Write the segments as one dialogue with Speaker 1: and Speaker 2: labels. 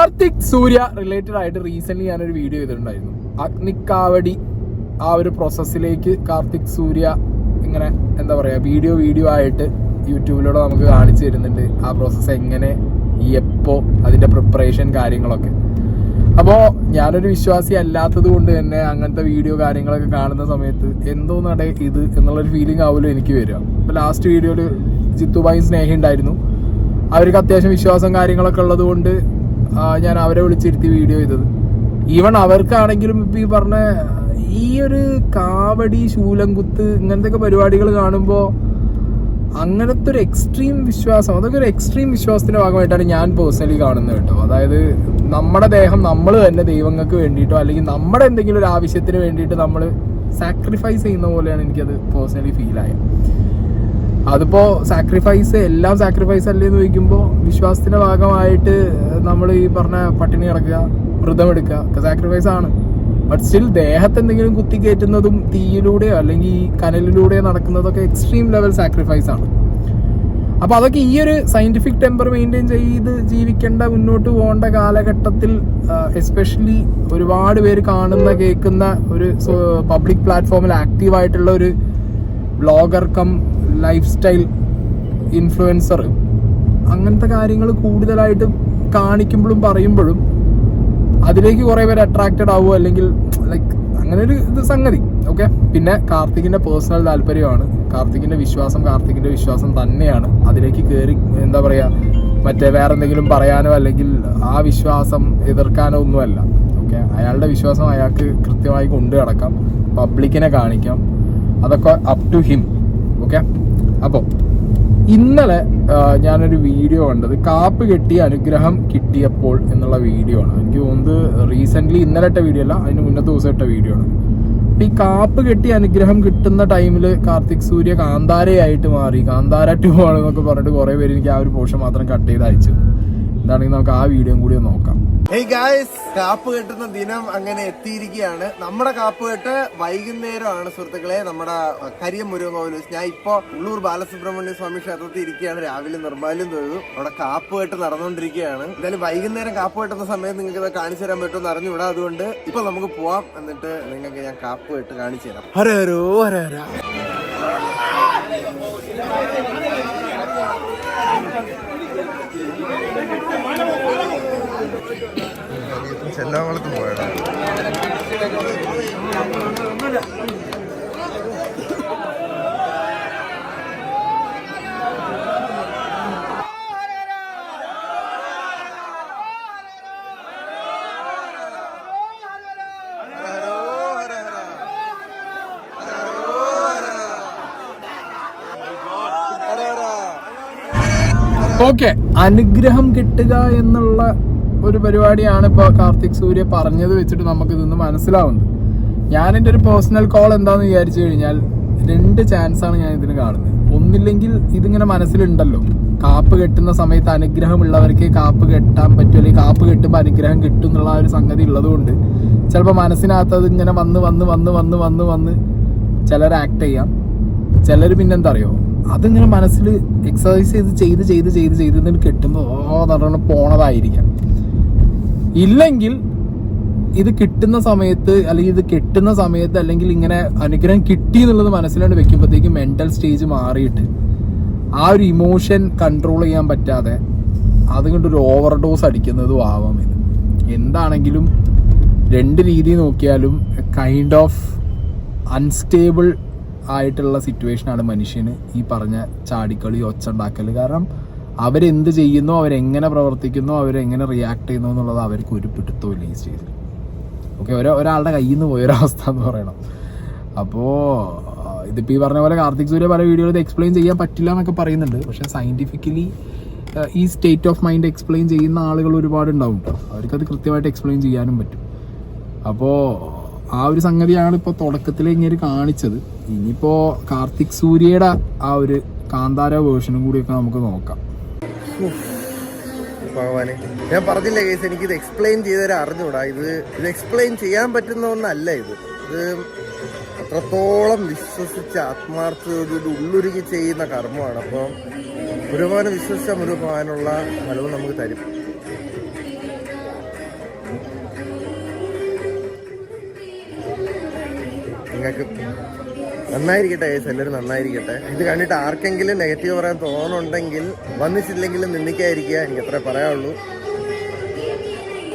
Speaker 1: Karthik Surya related ആയിട്ട് recent ഞാനൊരു video ചെയ്തിട്ടുണ്ടായിരുന്നു. അഗ്നിക്കാവടി ആ ഒരു പ്രോസസ്സിലേക്ക് കാർത്തിക് സൂര്യ ഇങ്ങനെ എന്താ പറയുക വീഡിയോ വീഡിയോ ആയിട്ട് യൂട്യൂബിലൂടെ നമുക്ക് കാണിച്ചു തരുന്നുണ്ട്. ആ പ്രോസസ്സ് എങ്ങനെ എപ്പോ അതിന്റെ പ്രിപ്പറേഷൻ കാര്യങ്ങളൊക്കെ. അപ്പോ ഞാനൊരു വിശ്വാസി അല്ലാത്തത് കൊണ്ട് തന്നെ അങ്ങനത്തെ വീഡിയോ കാര്യങ്ങളൊക്കെ കാണുന്ന സമയത്ത് എന്തോ നട ഇത് എന്നുള്ളൊരു ഫീലിംഗ് ആവുമല്ലോ എനിക്ക് വരിക. അപ്പൊ ലാസ്റ്റ് വീഡിയോയിൽ ജിത്തുബായും സ്നേഹം ഉണ്ടായിരുന്നു. അവർക്ക് അത്യാവശ്യം വിശ്വാസം കാര്യങ്ങളൊക്കെ ഉള്ളത് കൊണ്ട് ഞാൻ അവരെ വിളിച്ചിരുത്തി വീഡിയോ ചെയ്തത്. ഈവൺ അവർക്കാണെങ്കിലും ഇപ്പൊ ഈ പറഞ്ഞ ഈ ഒരു കാവടി ശൂലംകുത്ത് ഇങ്ങനത്തെ പരിപാടികൾ കാണുമ്പോൾ അങ്ങനത്തെ ഒരു എക്സ്ട്രീം വിശ്വാസം അതൊക്കെ ഒരു എക്സ്ട്രീം വിശ്വാസത്തിന്റെ ഭാഗമായിട്ടാണ് ഞാൻ പേഴ്സണലി കാണുന്നത് കേട്ടോ. അതായത് നമ്മുടെ ദേഹം നമ്മൾ തന്നെ ദൈവങ്ങൾക്ക് വേണ്ടിയിട്ടോ അല്ലെങ്കിൽ നമ്മുടെ എന്തെങ്കിലും ഒരു ആവശ്യത്തിന് വേണ്ടിയിട്ട് നമ്മൾ സാക്രിഫൈസ് ചെയ്യുന്ന പോലെയാണ് എനിക്കത് പേഴ്സണലി ഫീൽ ആയത്. അതിപ്പോ സാക്രിഫൈസ് എല്ലാം സാക്രിഫൈസ് അല്ലേന്ന് എന്ന് ചോദിക്കുമ്പോൾ വിശ്വാസത്തിന്റെ ഭാഗമായിട്ട് നമ്മൾ ഈ പറഞ്ഞ പട്ടിണി കിടക്കുക വ്രതം എടുക്കുക സാക്രിഫൈസ് ആണ്. ബട്ട് സ്റ്റിൽ ദേഹത്ത് എന്തെങ്കിലും കുത്തി കയറ്റുന്നതും തീയിലൂടെയോ അല്ലെങ്കിൽ ഈ കനലിലൂടെയോ നടക്കുന്നതൊക്കെ എക്സ്ട്രീം ലെവൽ സാക്രിഫൈസ് ആണ്. അപ്പൊ അതൊക്കെ ഈ ഒരു സയന്റിഫിക് ടെമ്പർ മെയിന്റെയിൻ ചെയ്ത് ജീവിക്കേണ്ട മുന്നോട്ട് പോകേണ്ട കാലഘട്ടത്തിൽ എസ്പെഷ്യലി ഒരുപാട് പേര് കാണുന്ന കേൾക്കുന്ന ഒരു പബ്ലിക് പ്ലാറ്റ്ഫോമിൽ ആക്റ്റീവ് ആയിട്ടുള്ള ഒരു blogger cum lifestyle influencer അങ്ങനത്തെ കാര്യങ്ങൾ കൂടുതലായിട്ട് കാണിക്കുമ്പോഴും പറയുമ്പോഴും അതിലേക്ക് കുറെ പേര് അട്രാക്റ്റഡ് ആവുമോ അല്ലെങ്കിൽ ലൈക്ക് അങ്ങനെ ഒരു ഇത് സംഗതി ഓക്കെ പിന്നെ കാർത്തികിന്റെ പേഴ്സണൽ താല്പര്യമാണ്. കാർത്തികിന്റെ വിശ്വാസം കാർത്തികിന്റെ വിശ്വാസം തന്നെയാണ്. അതിലേക്ക് കയറി എന്താ പറയാ മറ്റേ വേറെ എന്തെങ്കിലും പറയാനോ അല്ലെങ്കിൽ ആ വിശ്വാസം എതിർക്കാനോ ഒന്നുമല്ല ഓക്കെ അയാളുടെ വിശ്വാസം അയാൾക്ക് കൃത്യമായി കൊണ്ടു നടക്കാം പബ്ലിക്കിനെ കാണിക്കാം. അതൊക്കെ അപ് ടു ഹിം ഓക്കെ. അപ്പോൾ ഇന്നലെ ഞാനൊരു വീഡിയോ കണ്ടത്. കാപ്പ് കെട്ടിയ അനുഗ്രഹം കിട്ടിയപ്പോൾ എന്നുള്ള വീഡിയോ ആണ്. എനിക്ക് തോന്നുന്നത് റീസെന്റ്ലി ഇന്നലെ ഇട്ട വീഡിയോ അല്ല അതിന് മുന്നത്തെ ദിവസം ഇട്ട വീഡിയോ ആണ്. അപ്പം ഈ കാപ്പ് കെട്ടി അനുഗ്രഹം കിട്ടുന്ന ടൈമിൽ കാർത്തിക് സൂര്യ കാന്താരയായിട്ട് മാറി. കാന്താര ടു ആണെന്നൊക്കെ പറഞ്ഞിട്ട് കുറേ പേര് എനിക്ക് ആ ഒരു പോർഷൻ മാത്രം കട്ട് ചെയ്ത് അയച്ചു. എന്താണെങ്കിൽ നമുക്ക് ആ വീഡിയോയും കൂടി നോക്കാം.
Speaker 2: കാപ്പ് കെട്ടുന്ന ദിനം അങ്ങനെ എത്തിയിരിക്കുകയാണ്. നമ്മുടെ കാപ്പ് കെട്ട് വൈകുന്നേരമാണ് സുഹൃത്തുക്കളെ. നമ്മുടെ കരിയം മുരുകോവിൽ ഞാൻ ഇപ്പോ ഉള്ളൂർ ബാലസുബ്രഹ്മണ്യ സ്വാമി ക്ഷേത്രത്തിൽ ഇരിക്കുകയാണ്. രാവിലെ നിർമ്മാല്യം തൊഴുതു. അവിടെ കാപ്പ് കെട്ട് നടന്നുകൊണ്ടിരിക്കുകയാണ്. എന്തായാലും വൈകുന്നേരം കാപ്പ് കെട്ടുന്ന സമയത്ത് നിങ്ങൾക്ക് കാണിച്ചു തരാൻ പറ്റുമെന്ന് അറിഞ്ഞുകൂടാ. അതുകൊണ്ട് ഇപ്പൊ നമുക്ക് പോവാം. എന്നിട്ട് നിങ്ങൾക്ക് ഞാൻ കാപ്പ് കെട്ട് കാണിച്ചു തരാം. ഹരോ ഹരഹര ചെല്ലാമളത്ത് പോയാണ്
Speaker 1: ഓക്കെ അനുഗ്രഹം കിട്ടുക എന്നുള്ള ഒരു പരിപാടിയാണ് ഇപ്പോൾ കാർത്തിക് സൂര്യ പറഞ്ഞത് വെച്ചിട്ട് നമുക്ക് ഇതൊന്ന് മനസ്സിലാവുന്നത്. ഞാൻ എന്റെ ഒരു പേഴ്സണൽ കോൾ എന്താണെന്ന് വിചാരിച്ചു കഴിഞ്ഞാൽ രണ്ട് ചാൻസാണ് ഞാൻ ഇതിന് കാണുന്നത്. ഒന്നില്ലെങ്കിൽ ഇതിങ്ങനെ മനസ്സിലുണ്ടല്ലോ. കാപ്പ് കെട്ടുന്ന സമയത്ത് അനുഗ്രഹമുള്ളവർക്ക് കാപ്പ് കെട്ടാൻ പറ്റും അല്ലെങ്കിൽ കാപ്പ് കെട്ടുമ്പോൾ അനുഗ്രഹം കിട്ടും എന്നുള്ള ഒരു സംഗതി ഉള്ളതുകൊണ്ട് ചിലപ്പോൾ മനസ്സിനകത്ത് അത് ഇങ്ങനെ വന്ന് വന്ന് വന്ന് വന്ന് വന്ന് വന്ന് ചിലർ ആക്ട് ചെയ്യാം. ചിലർ പിന്നെന്താ അറിയോ അതിങ്ങനെ മനസ്സിൽ എക്സസൈസ് ചെയ്ത് ചെയ്ത് ചെയ്ത് ചെയ്ത് ചെയ്ത് കെട്ടുമ്പോൾ ഓ പറഞ്ഞ പോണതായിരിക്കാം. ഇല്ലെങ്കിൽ ഇത് കിട്ടുന്ന സമയത്ത് അല്ലെങ്കിൽ ഇത് കെട്ടുന്ന സമയത്ത് അല്ലെങ്കിൽ ഇങ്ങനെ അനുഗ്രഹം കിട്ടി എന്നുള്ളത് മനസ്സിലാണ്ട് വെക്കുമ്പോഴത്തേക്കും മെന്റൽ സ്റ്റേജ് മാറിയിട്ട് ആ ഒരു ഇമോഷൻ കൺട്രോൾ ചെയ്യാൻ പറ്റാതെ അതുകൊണ്ട് ഒരു ഓവർ ഡോസ് അടിക്കുന്നതും ആവാം ഇത്. എന്താണെങ്കിലും രണ്ട് രീതി നോക്കിയാലും കൈൻഡ് ഓഫ് അൺസ്റ്റേബിൾ ആയിട്ടുള്ള സിറ്റുവേഷനാണ് മനുഷ്യന് ഈ പറഞ്ഞ ചാടിക്കളി ഒച്ച കാരണം അവരെന്ത് ചെയ്യുന്നു അവരെങ്ങനെ പ്രവർത്തിക്കുന്നു അവരെങ്ങനെ റിയാക്ട് ചെയ്യുന്നു എന്നുള്ളത് അവർക്ക് ഒരു പിടുത്തമില്ല ഈ സ്റ്റേജിൽ ഓക്കെ ഒരു ഒരാളുടെ കയ്യിൽ നിന്ന് പോയൊരവസ്ഥ എന്ന് പറയണം. അപ്പോൾ ഇതിപ്പോൾ ഈ പറഞ്ഞ പോലെ കാർത്തിക് സൂര്യ പല വീഡിയോയിൽ ഇത് എക്സ്പ്ലെയിൻ ചെയ്യാൻ പറ്റില്ല എന്നൊക്കെ പറയുന്നുണ്ട്. പക്ഷേ സയന്റിഫിക്കലി ഈ സ്റ്റേറ്റ് ഓഫ് മൈൻഡ് എക്സ്പ്ലെയിൻ ചെയ്യുന്ന ആളുകൾ ഒരുപാട് ഉണ്ടാവും കേട്ടോ അവർക്കത് കൃത്യമായിട്ട് എക്സ്പ്ലെയിൻ ചെയ്യാനും പറ്റും. അപ്പോൾ ആ ഒരു സംഗതിയാണ് ഇപ്പോൾ തുടക്കത്തിൽ ഇങ്ങനെ കാണിച്ചത്. ഇനിയിപ്പോൾ കാർത്തിക് സൂര്യയുടെ ആ ഒരു കാന്താര വേർഷനും കൂടിയൊക്കെ നമുക്ക് നോക്കാം.
Speaker 2: ഞാൻ പറഞ്ഞില്ല കേസ് ഇത് എക്സ്പ്ലെയിൻ ചെയ്തവരെ അറിഞ്ഞൂടാ. ഇത് ഇത് എക്സ്പ്ലെയിൻ ചെയ്യാൻ പറ്റുന്ന ഒന്നല്ല ഇത്. ഇത് അത്രത്തോളം വിശ്വസിച്ച് ആത്മാർത്ഥതയോട് ഉള്ളുരുകി ചെയ്യുന്ന കർമ്മമാണ്. അപ്പം മുരുകനെ വിശ്വസിച്ച മുരുകനുള്ള ഫലവും നമുക്ക് തരും. നിങ്ങൾക്ക് നന്നായിരിക്കട്ടെ guys, എല്ലാവരും നന്നായിരിക്കട്ടെ. ഇത് കണ്ടിട്ട് ആർക്കെങ്കിലും നെഗറ്റീവ് പറയാൻ തോന്നുന്നുണ്ടെങ്കിൽ വന്നിട്ടില്ലെങ്കിലും നിന്ദിക്കാതിരിക്കുക എനിക്ക് അത്രേ പറയാനുള്ളൂ.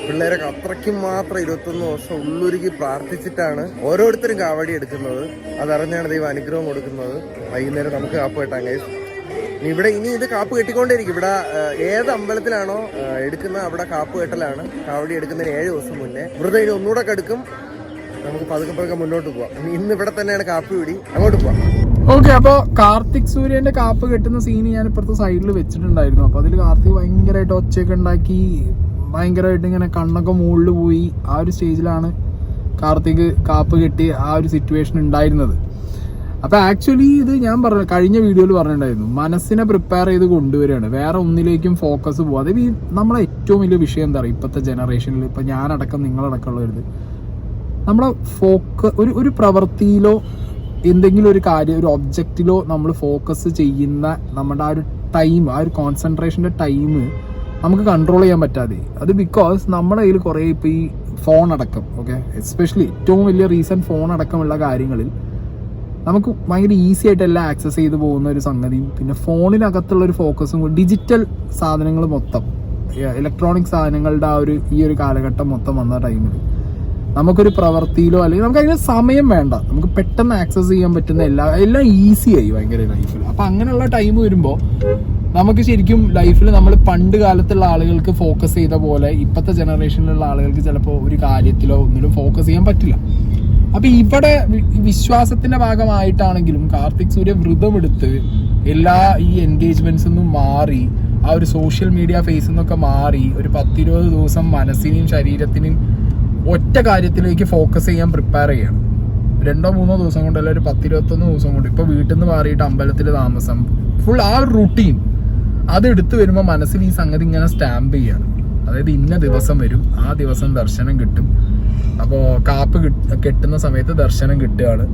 Speaker 2: പിള്ളേരൊക്കെ അത്രയ്ക്കും മാത്രം ഇരുപത്തൊന്ന് വർഷം ഉള്ളൊരുക്കി പ്രാർത്ഥിച്ചിട്ടാണ് ഓരോരുത്തരും കാവടി എടുക്കുന്നത്. അതറിഞ്ഞാണ് ദൈവം അനുഗ്രഹം കൊടുക്കുന്നത്. വൈകുന്നേരം നമുക്ക് കാപ്പ് കെട്ടാൻ ഗൈസ് ഇവിടെ ഇനി ഇത് കാപ്പ് കെട്ടിക്കൊണ്ടേയിരിക്കും. ഇവിടെ ഏത് അമ്പലത്തിലാണോ എടുക്കുന്നത് എടുക്കുന്ന അവിടെ കാപ്പ് കെട്ടലാണ്. കാവടി എടുക്കുന്നതിന് ഏഴ് ദിവസം മുന്നേ. വ്രതം ഇനി ഒന്നുകൂടെ കെടുക്കും. നമുക്ക് പതുക്കെ പതുക്കെ മുന്നോട്ട് പോവാം. ഇനി ഇന്ന് ഇവിടെ തന്നെയാണ് കാപ്പി പിടി. അങ്ങോട്ട് പോവാം.
Speaker 1: ഓക്കെ അപ്പോൾ കാർത്തിക് സൂര്യന്റെ കാപ്പ് കെട്ടുന്ന സീൻ ഞാൻ ഇപ്പുറത്തെ സൈഡിൽ വെച്ചിട്ടുണ്ടായിരുന്നു. അപ്പോൾ അതിൽ കാർത്തിക് ഭയങ്കരമായിട്ട് ഒച്ചയൊക്കെ ഉണ്ടാക്കി ഭയങ്കരമായിട്ട് ഇങ്ങനെ കണ്ണൊക്കെ മുകളിൽ പോയി ആ ഒരു സ്റ്റേജിലാണ് കാർത്തിക് കാപ്പ് കെട്ടി ആ ഒരു സിറ്റുവേഷൻ ഉണ്ടായിരുന്നത്. അപ്പോൾ ആക്ച്വലി ഇത് ഞാൻ പറഞ്ഞു കഴിഞ്ഞ വീഡിയോയിൽ പറഞ്ഞിട്ടുണ്ടായിരുന്നു. മനസ്സിനെ പ്രിപ്പയർ ചെയ്ത് കൊണ്ടുവരികയാണ്. വേറെ ഒന്നിലേക്കും ഫോക്കസ് പോകും അത് നമ്മളെ ഏറ്റവും വലിയ വിഷയം എന്താ പറയുക ഇപ്പോഴത്തെ ജനറേഷനിൽ ഇപ്പൊ ഞാനടക്കം നിങ്ങളടക്കമുള്ളവരുത് നമ്മുടെ ഫോക്ക ഒരു ഒരു പ്രവൃത്തിയിലോ എന്തെങ്കിലും ഒരു കാര്യം ഒരു ഒബ്ജക്റ്റിലോ നമ്മൾ ഫോക്കസ് ചെയ്യുന്ന നമ്മുടെ ആ ഒരു ടൈം ആ ഒരു കോൺസെൻട്രേഷന്റെ ടൈം നമുക്ക് കൺട്രോൾ ചെയ്യാൻ പറ്റാതെ. അത് ബിക്കോസ് നമ്മുടെ കയ്യിൽ കുറേ ഇപ്പോൾ ഈ ഫോൺ അടക്കം ഓക്കെ എസ്പെഷ്യലി ഏറ്റവും വലിയ റീസൺ ഫോൺ അടക്കമുള്ള കാര്യങ്ങളിൽ നമുക്ക് ഭയങ്കര ഈസി ആയിട്ട് എല്ലാം ആക്സസ് ചെയ്ത് പോകുന്ന ഒരു സംഗതിയും പിന്നെ ഫോണിനകത്തുള്ള ഒരു ഫോക്കസും ഡിജിറ്റൽ സാധനങ്ങൾ മൊത്തം ഇലക്ട്രോണിക് സാധനങ്ങളുടെ ആ ഒരു ഈ ഒരു കാലഘട്ടം മൊത്തം വന്ന ടൈമിൽ നമുക്കൊരു പ്രവൃത്തിയിലോ അല്ലെങ്കിൽ നമുക്ക് അതിന് സമയം വേണ്ട. നമുക്ക് പെട്ടെന്ന് ആക്സസ് ചെയ്യാൻ പറ്റുന്ന എല്ലാ എല്ലാം ഈസി ആയി ഭയങ്കര ലൈഫിൽ അപ്പൊ അങ്ങനെയുള്ള ടൈം വരുമ്പോൾ നമുക്ക് ശരിക്കും ലൈഫിൽ നമ്മൾ പണ്ട് കാലത്തുള്ള ആളുകൾക്ക് ഫോക്കസ് ചെയ്ത പോലെ ഇപ്പോഴത്തെ ജനറേഷനിലുള്ള ആളുകൾക്ക് ചിലപ്പോൾ ഒരു കാര്യത്തിലോ ഒന്നിലും ഫോക്കസ് ചെയ്യാൻ പറ്റില്ല. അപ്പൊ ഇവിടെ വിശ്വാസത്തിന്റെ ഭാഗമായിട്ടാണെങ്കിലും കാർത്തിക് സൂര്യ വ്രതമെടുത്ത് എല്ലാ ഈ എൻഗേജ്മെന്റ്സ് ഒന്നും മാറി ആ ഒരു സോഷ്യൽ മീഡിയ ഫേസിൽ നിന്നൊക്കെ മാറി ഒരു പത്തിരുപത് ദിവസം മനസ്സിനെയും ശരീരത്തിനെയും ഒറ്റ കാര്യത്തിലേക്ക് ഫോക്കസ് ചെയ്യാൻ പ്രിപ്പയർ ചെയ്യണം. രണ്ടോ മൂന്നോ ദിവസം കൊണ്ട് അല്ലെങ്കിൽ ഒരു പത്തിരുപത്തൊന്ന് ദിവസം കൊണ്ട് ഇപ്പൊ വീട്ടിൽ നിന്ന് മാറിയിട്ട് അമ്പലത്തിൽ താമസം. ഫുൾ ആ ഒരു റുട്ടീൻ അത് എടുത്തു വരുമ്പോൾ മനസ്സിൽ ഈ സംഗതി ഇങ്ങനെ സ്റ്റാമ്പ് ചെയ്യാണ്. അതായത് ഇന്ന ദിവസം വരും ആ ദിവസം ദർശനം കിട്ടും. അപ്പോൾ കാപ്പ് കിട്ട്- കെട്ടുന്ന സമയത്ത് ദർശനം കിട്ടുകയാണ്.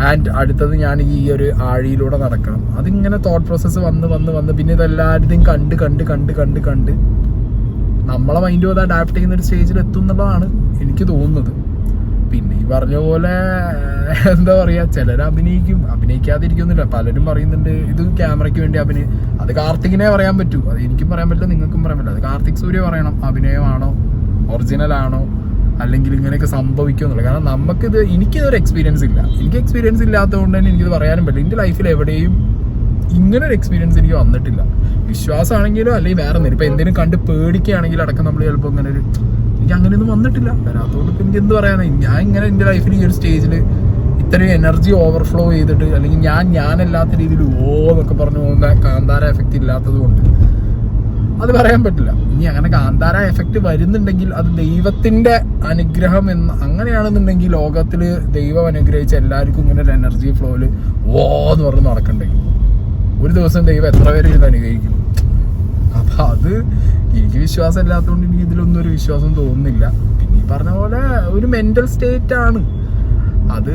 Speaker 1: ആൻഡ് അടുത്തത് ഞാൻ ഈ ഒരു ആഴിയിലൂടെ നടക്കണം. അതിങ്ങനെ തോട്ട് പ്രോസസ്സ് വന്ന് വന്ന് വന്ന് പിന്നെ ഇതെല്ലാവരുടെയും കണ്ട് കണ്ട് കണ്ട് കണ്ട് കണ്ട് നമ്മളെ മൈൻഡും അത് അഡാപ്റ്റ് ചെയ്യുന്ന ഒരു സ്റ്റേജിൽ എത്തും എന്നുള്ളതാണ് എനിക്ക് തോന്നുന്നത്. പിന്നെ ഈ പറഞ്ഞ പോലെ എന്താ പറയുക ചിലർ അഭിനയിക്കും അഭിനയിക്കാതിരിക്കുന്നില്ല. പലരും പറയുന്നുണ്ട് ഇത് ക്യാമറയ്ക്ക് വേണ്ടി അഭിനയ അത് കാർത്തികിനെ പറയാൻ പറ്റൂ. അത് എനിക്കും പറയാൻ പറ്റില്ല നിങ്ങൾക്കും പറയാൻ പറ്റില്ല. അത് കാർത്തിക് സൂര്യ പറയണം അഭിനയമാണോ ഒറിജിനൽ ആണോ അല്ലെങ്കിൽ ഇങ്ങനെയൊക്കെ സംഭവിക്കുമെന്നുള്ളത് കാരണം നമുക്കിത് എനിക്കിതൊരു എക്സ്പീരിയൻസ് ഇല്ല. എനിക്ക് എക്സ്പീരിയൻസ് ഇല്ലാത്തതുകൊണ്ട് തന്നെ എനിക്കിത് പറയാനും പറ്റില്ല. എന്റെ ലൈഫിൽ എവിടെയും ഇങ്ങനെ ഒരു എക്സ്പീരിയൻസ് എനിക്ക് വന്നിട്ടില്ല. വിശ്വാസമാണെങ്കിലും അല്ലെങ്കിൽ വേറെ ഒന്നും ഇപ്പൊ എന്തെങ്കിലും കണ്ട് പേടിക്കുകയാണെങ്കിൽ അടക്കം നമ്മൾ ചിലപ്പോൾ ഇങ്ങനെ ഒരു എനിക്ക് അങ്ങനെയൊന്നും വന്നിട്ടില്ല. വരാത്തതുകൊണ്ട് ഇപ്പം എനിക്ക് എന്ത് പറയാനാണ് ഞാൻ ഇങ്ങനെ എന്റെ ലൈഫിൽ ഈ ഒരു സ്റ്റേജിൽ ഇത്രയും എനർജി ഓവർഫ്ലോ ചെയ്തിട്ട് അല്ലെങ്കിൽ ഞാൻ ഞാനല്ലാത്ത രീതിയിൽ ഓ എന്നൊക്കെ പറഞ്ഞു പോകുന്ന കാന്താര എഫക്റ്റ് ഇല്ലാത്തത് കൊണ്ട് അത് പറയാൻ പറ്റില്ല. ഇനി അങ്ങനെ കാന്താര എഫക്റ്റ് വരുന്നുണ്ടെങ്കിൽ അത് ദൈവത്തിന്റെ അനുഗ്രഹം എന്ന് അങ്ങനെയാണെന്നുണ്ടെങ്കിൽ ലോകത്തിൽ ദൈവം അനുഗ്രഹിച്ച എല്ലാവർക്കും ഇങ്ങനെ ഒരു എനർജി ഫ്ലോയിൽ ഓ എന്ന് പറഞ്ഞ് നടക്കണ്ടെങ്കിൽ. ഒരു ദിവസം ദൈവം എത്ര പേര് ഇരുന്ന് അനുഗ്രഹിക്കും? അപ്പൊ അത് എനിക്ക് വിശ്വാസം ഇല്ലാത്തതുകൊണ്ട് എനിക്ക് ഇതിലൊന്നും ഒരു വിശ്വാസം തോന്നുന്നില്ല. പിന്നെ ഈ പറഞ്ഞ പോലെ ഒരു മെന്റൽ സ്റ്റേറ്റ് ആണ്. അത്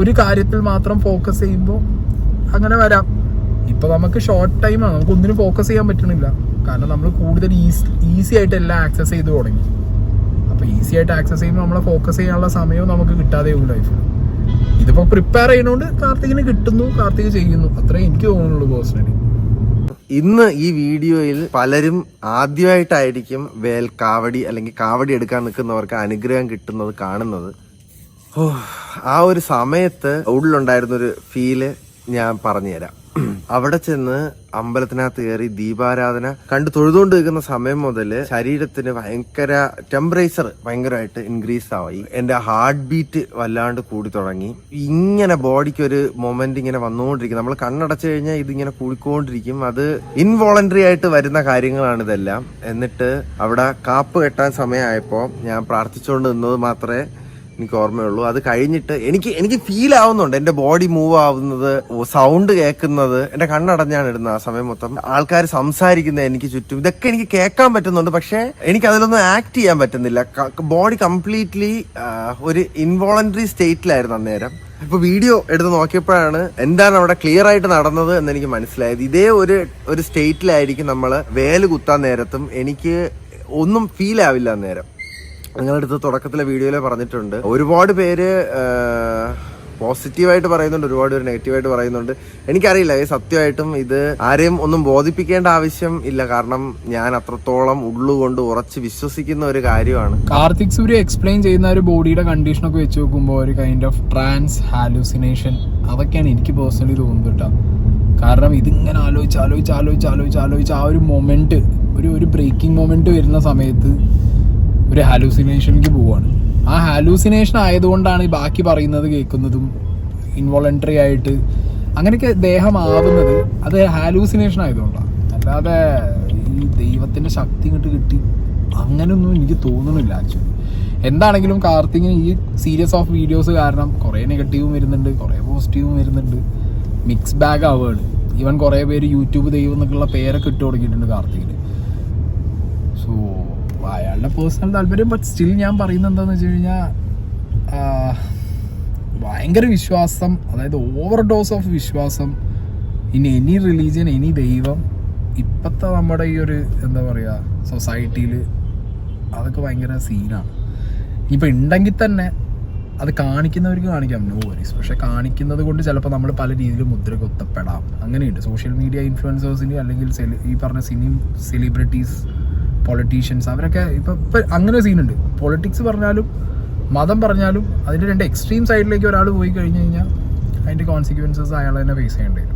Speaker 1: ഒരു കാര്യത്തിൽ മാത്രം ഫോക്കസ് ചെയ്യുമ്പോൾ അങ്ങനെ വരാം. ഇപ്പൊ നമുക്ക് ഷോർട്ട് ടൈമാണ് നമുക്ക് ഒന്നിനും ഫോക്കസ് ചെയ്യാൻ പറ്റണില്ല. കാരണം നമ്മൾ കൂടുതൽ ഈസി ആയിട്ട് എല്ലാം ആക്സസ് ചെയ്ത് തുടങ്ങി. അപ്പൊ ഈസി ആയിട്ട് ആക്സസ് ചെയ്യുമ്പോൾ നമ്മളെ ഫോക്കസ് ചെയ്യാനുള്ള സമയവും നമുക്ക് കിട്ടാതെ ഉള്ളൂ ലൈഫിൽ ഇതിപ്പോ പ്രിപ്പയർ ചെയ്യണോണ്ട് കാർത്തികിന് കിട്ടുന്നു കാർത്തിക് ചെയ്യുന്നു. അത്രേ എനിക്ക് തോന്നുന്നുള്ളൂ പേഴ്സണലി
Speaker 2: ഇന്ന് ഈ വീഡിയോയിൽ പലരും ആദ്യമായിട്ടായിരിക്കും വേൽ കാവടി അല്ലെങ്കിൽ കാവടി എടുക്കാൻ നിൽക്കുന്നവർക്ക് അനുഗ്രഹം കിട്ടുന്നത് കാണുന്നത്. ഓ, ആ ഒരു സമയത്ത് ഉള്ളിലുണ്ടായിരുന്നൊരു ഫീൽ ഞാൻ പറഞ്ഞുതരാം. അവിടെ ചെന്ന് അമ്പലത്തിനകത്ത് കയറി ദീപാരാധന കണ്ട് തൊഴുതുകൊണ്ട് നിൽക്കുന്ന സമയം മുതൽ ശരീരത്തിന് ഭയങ്കര ടെമ്പറേച്ചർ ഭയങ്കരമായിട്ട് ഇൻക്രീസ് ആയി. എന്റെ ഹാർട്ട് ബീറ്റ് വല്ലാണ്ട് കൂടി തുടങ്ങി. ഇങ്ങനെ ബോഡിക്ക് ഒരു മൊമെന്റ് ഇങ്ങനെ വന്നുകൊണ്ടിരിക്കും. നമ്മൾ കണ്ണടച്ചു കഴിഞ്ഞാൽ ഇതിങ്ങനെ കൂടിക്കൊണ്ടിരിക്കും. അത് ഇൻവോളണ്ടറി ആയിട്ട് വരുന്ന കാര്യങ്ങളാണ് ഇതെല്ലാം. എന്നിട്ട് അവിടെ കാപ്പ് കെട്ടാൻ സമയമായപ്പോൾ ഞാൻ പ്രാർത്ഥിച്ചുകൊണ്ട് നിന്നത് മാത്രമേ എനിക്ക് ഓർമ്മയുള്ളൂ. അത് കഴിഞ്ഞിട്ട് എനിക്ക് എനിക്ക് ഫീൽ ആവുന്നുണ്ട്. എന്റെ ബോഡി മൂവ് ആവുന്നത് സൗണ്ട് കേൾക്കുന്നത്. എന്റെ കണ്ണടഞ്ഞാണ് ഇടുന്നത് ആ സമയം മൊത്തം. ആൾക്കാർ സംസാരിക്കുന്നത് എനിക്ക് ചുറ്റും. ഇതൊക്കെ എനിക്ക് കേൾക്കാൻ പറ്റുന്നുണ്ട്. പക്ഷെ എനിക്ക് അതിലൊന്നും ആക്ട് ചെയ്യാൻ പറ്റുന്നില്ല. ബോഡി കംപ്ലീറ്റ്ലി ഒരു ഇൻവോളണ്ടറി സ്റ്റേറ്റിലായിരുന്നു അന്നേരം. ഇപ്പൊ വീഡിയോ എടുത്ത് നോക്കിയപ്പോഴാണ് എന്താണ് അവിടെ ക്ലിയർ ആയിട്ട് നടന്നത് എന്ന് എനിക്ക് മനസ്സിലായത്. ഇതേ ഒരു ഒരു സ്റ്റേറ്റിലായിരിക്കും നമ്മൾ വേൽ കുത്താൻ നേരത്തും എനിക്ക് ഒന്നും ഫീൽ ആവില്ല അന്നേരം. നിങ്ങളടുത്ത് തുടക്കത്തിലെ വീഡിയോയിൽ പറഞ്ഞിട്ടുണ്ട്. ഒരുപാട് പേര് പോസിറ്റീവായിട്ട് പറയുന്നുണ്ട് ഒരുപാട് പേര് നെഗറ്റീവായിട്ട് പറയുന്നുണ്ട്. എനിക്കറിയില്ല ഈ സത്യമായിട്ടും ഇത് ആരെയും ഒന്നും ബോധിപ്പിക്കേണ്ട ആവശ്യം ഇല്ല. കാരണം ഞാൻ അത്രത്തോളം ഉള്ളുകൊണ്ട് ഉറച്ച് വിശ്വസിക്കുന്ന ഒരു കാര്യമാണ്.
Speaker 1: കാർത്തിക് സൂര്യ എക്സ്പ്ലെയിൻ ചെയ്യുന്ന ഒരു ബോഡിയുടെ കണ്ടീഷൻ ഒക്കെ വെച്ച് നോക്കുമ്പോൾ ഒരു കൈൻഡ് ഓഫ് ട്രാൻസ് ഹാലൂസിനേഷൻ അതൊക്കെയാണ് എനിക്ക് പേഴ്സണലി തോന്നുന്നത് കേട്ടോ. കാരണം ഇതിങ്ങനെ ആലോചിച്ച് ആലോചിച്ച് ആലോചിച്ച് ആലോചിച്ച് ആലോചിച്ച് ആ ഒരു മൊമെന്റ് ഒരു ഒരു ബ്രേക്കിംഗ് മൊമെന്റ് വരുന്ന സമയത്ത് ഒരു ഹാലൂസിനേഷനിലേക്ക് പോവുകയാണ് ആ ഹാലൂസിനേഷൻ ആയതുകൊണ്ടാണ് ഈ ബാക്കി പറയുന്നത് കേൾക്കുന്നതും ഇൻവോളണ്ടറി ആയിട്ട് അങ്ങനെയൊക്കെ ദേഹം ആവുന്നത് അത് ഹാലൂസിനേഷൻ ആയതുകൊണ്ടാണ്. അല്ലാതെ ഈ ദൈവത്തിന്റെ ശക്തി ഇങ്ങോട്ട് കിട്ടി. അങ്ങനെയൊന്നും എനിക്ക് തോന്നുന്നില്ല ആക്ച്വലി എന്താണെങ്കിലും കാർത്തിങ്ങിന് ഈ സീരിയസ് ഓഫ് വീഡിയോസ് കാരണം കുറേ നെഗറ്റീവും വരുന്നുണ്ട് കുറേ പോസിറ്റീവും വരുന്നുണ്ട്. മിക്സ് ബാഗ് ആവുകയാണ്. ഈവൻ കുറേ പേര് യൂട്യൂബ് ദൈവം എന്നൊക്കെയുള്ള പേരൊക്കെ ഇട്ട് തുടങ്ങിയിട്ടുണ്ട് കാർത്തികിന് സോ അയാളുടെ പേഴ്സണൽ താല്പര്യം ബട്ട് സ്റ്റിൽ ഞാൻ പറയുന്നത് എന്താന്ന് വെച്ച് കഴിഞ്ഞാൽ ഭയങ്കര വിശ്വാസം അതായത് ഓവർ ഡോസ് ഓഫ് വിശ്വാസം ഇൻ എനി റിലീജിയൻ എനി ദൈവം ഇപ്പോഴത്തെ നമ്മുടെ ഈ ഒരു എന്താ പറയുക സൊസൈറ്റിയിൽ അതൊക്കെ ഭയങ്കര സീനാണ് ഇനിയിപ്പോൾ ഉണ്ടെങ്കിൽ തന്നെ അത് കാണിക്കുന്നവർക്ക് കാണിക്കാം. നോ വരീസ് പക്ഷെ കാണിക്കുന്നത് കൊണ്ട് ചിലപ്പോൾ നമ്മൾ പല രീതിയിൽ മുദ്ര കുത്തപ്പെടാം അങ്ങനെയുണ്ട് സോഷ്യൽ മീഡിയ ഇൻഫ്ലുവൻസേഴ്സിന് അല്ലെങ്കിൽ ഈ പറഞ്ഞ സിനിമ സെലിബ്രിറ്റീസ് പൊളിറ്റീഷ്യൻസ് അവരൊക്കെ ഇപ്പം ഇപ്പം അങ്ങനെ സീനുണ്ട് പൊളിറ്റിക്സ് പറഞ്ഞാലും മതം പറഞ്ഞാലും അതിന്റെ രണ്ട് എക്സ്ട്രീം സൈഡിലേക്ക് ഒരാൾ പോയി കഴിഞ്ഞ് കഴിഞ്ഞാൽ അതിന്റെ കോൺസിക്വൻസസ് അയാൾ തന്നെ ഫേസ് ചെയ്യേണ്ടി വരും.